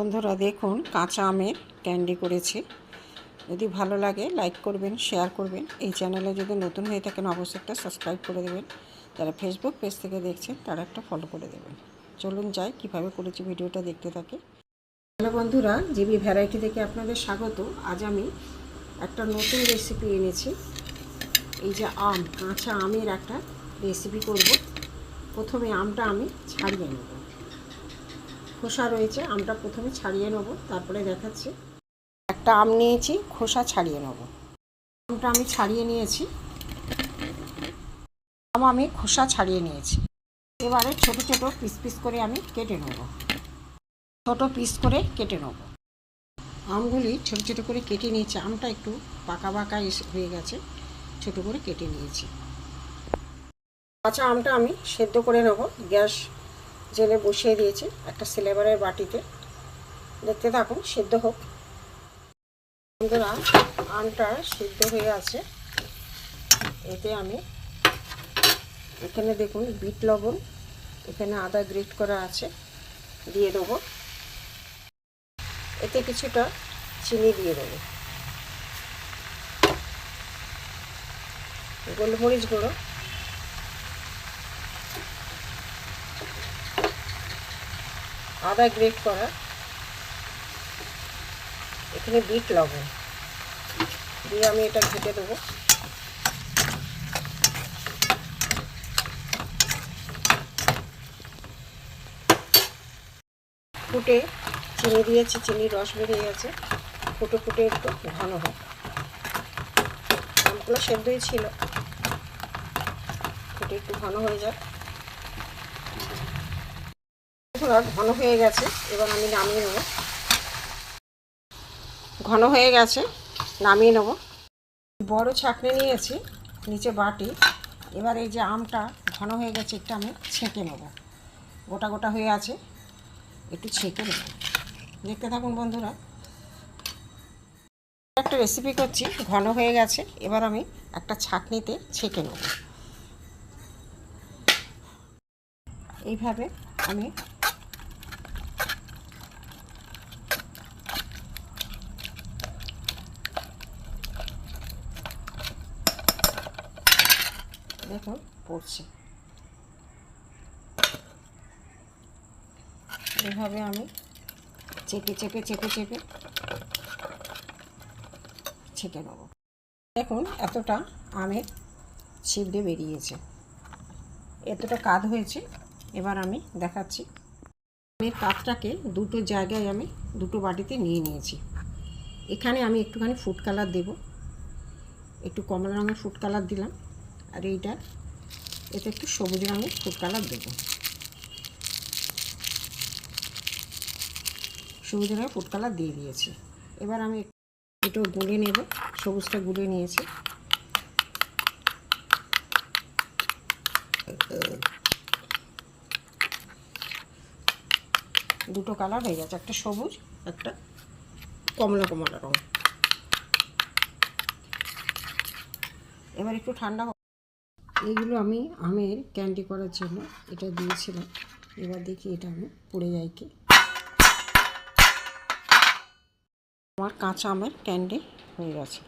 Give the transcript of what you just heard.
বন্ধুরা দেখুন, কাঁচা আমের ক্যান্ডি করেছি। যদি ভালো লাগে লাইক করবেন শেয়ার করবেন। এই চ্যানেলে যদি নতুন হয়ে থাকেন, অবশ্যই একটা সাবস্ক্রাইব করে দেবেন। যারা ফেসবুক পেজ থেকে দেখছেন, তারা একটা ফলো করে দেবেন। চলুন যাই, কীভাবে করেছি ভিডিওটা দেখতে থাকে। হ্যালো বন্ধুরা, জিবি ভ্যারাইটি থেকে আপনাদের স্বাগত। আজ আমি একটা নতুন রেসিপি এনেছি। এই যে আম, কাঁচা আমের একটা রেসিপি করব। প্রথমে আমটা আমি ছাড়িয়ে নেব। খোসা রয়েছে আমটা প্রথমে ছাড়িয়ে নেব, তারপরে দেখাচ্ছি। একটা আম নিয়েছি, খোসা ছাড়িয়ে নেব। আমটা আমি ছাড়িয়ে নিয়েছি। আম আমি খোসা ছাড়িয়ে নিয়েছি। এবারে ছোট ছোট পিস পিস করে আমি কেটে নেব। ছোট পিস করে কেটে নেব। আমগুলি ছোট ছোট করে কেটে নিয়েছি। আমটা একটু পাকা পাকা হয়ে গেছে, ছোট করে কেটে নিয়েছি। কাঁচা আমটা আমি সেদ্ধ করে নেব। গ্যাস জেলে বসিয়ে দিয়েছি একটা সিলেবারের বাটিতে। দেখতে থাকুন, সিদ্ধ হোক। বন্ধুরা আমটা সিদ্ধ হয়ে আছে। এতে আমি এখানে দেখুন, বিট লবণ, এখানে আদা গ্রেট করা আছে, দিয়ে দেবো। এতে কিছুটা চিনি দিয়ে দেবো। গোলমরিচ গুঁড়ো। আদা গ্রেট করা। এখানে বিট লবণ। দিয়ে আমি এটা ঘেটে দেবো। ফুটে চিনি দিয়েছি চিনির রস বেরিয়ে গেছে। ফুটে ফুটে একটু ঘন হোক। আমগুলো সেদ্ধই ছিল। ফুটে একটু ঘন হয়ে যাক ঘন হয়ে গেছে, এবার আমি নামিয়ে নেব। ঘন হয়ে গেছে, নামিয়ে নেব। বড় ছাকনি নিয়েছি, নিচে বাটি। এবার এই যে আমটা ঘন হয়ে গেছে, একটু আমি ছেঁকে নেব। গোটা গোটা হয়ে আছে, একটু ছেঁকে নেব। দেখতে থাকুন বন্ধুরা। একটা রেসিপি করছি, ঘন হয়ে গেছে, এবার আমি একটা ছাঁকনিতে ছেঁকে নেব। এইভাবে আমি দেখুন পড়ছে। এভাবে আমি চেপে চেপে চেপে চেপে ছেঁকে নেব। দেখুন, এতটা আমের ছিবড়ে বেরিয়েছে। এতটা কাদ হয়েছে, এবার আমি দেখাচ্ছি। আমের কাদটাকে দুটো জায়গায় আমি দুটো বাটিতে নিয়ে নিয়েছি। এখানে আমি একটুখানি ফুড কালার দেব। একটু কমলা রঙের ফুড কালার দিলাম। আর এইটা এতে একটু সবুজ রঙের ফুড কালার দেবো। সবুজ রঙের ফুড কালার দিয়ে দিয়েছি। এবার আমি একটু গুলে নেব, সবুজটা গুলে নিয়েছি। দুটো কালার হয়ে গেছে, একটা সবুজ, একটা কমলা কমলা রঙ। এবার একটু ঠান্ডা এইগুলো আমি আমের ক্যান্ডি করার জন্য এটা দিয়েছিলাম। এবার দেখি এটা আমি পড়ে যাই কি। আমার কাঁচা আমের ক্যান্ডি হয়ে গেছে।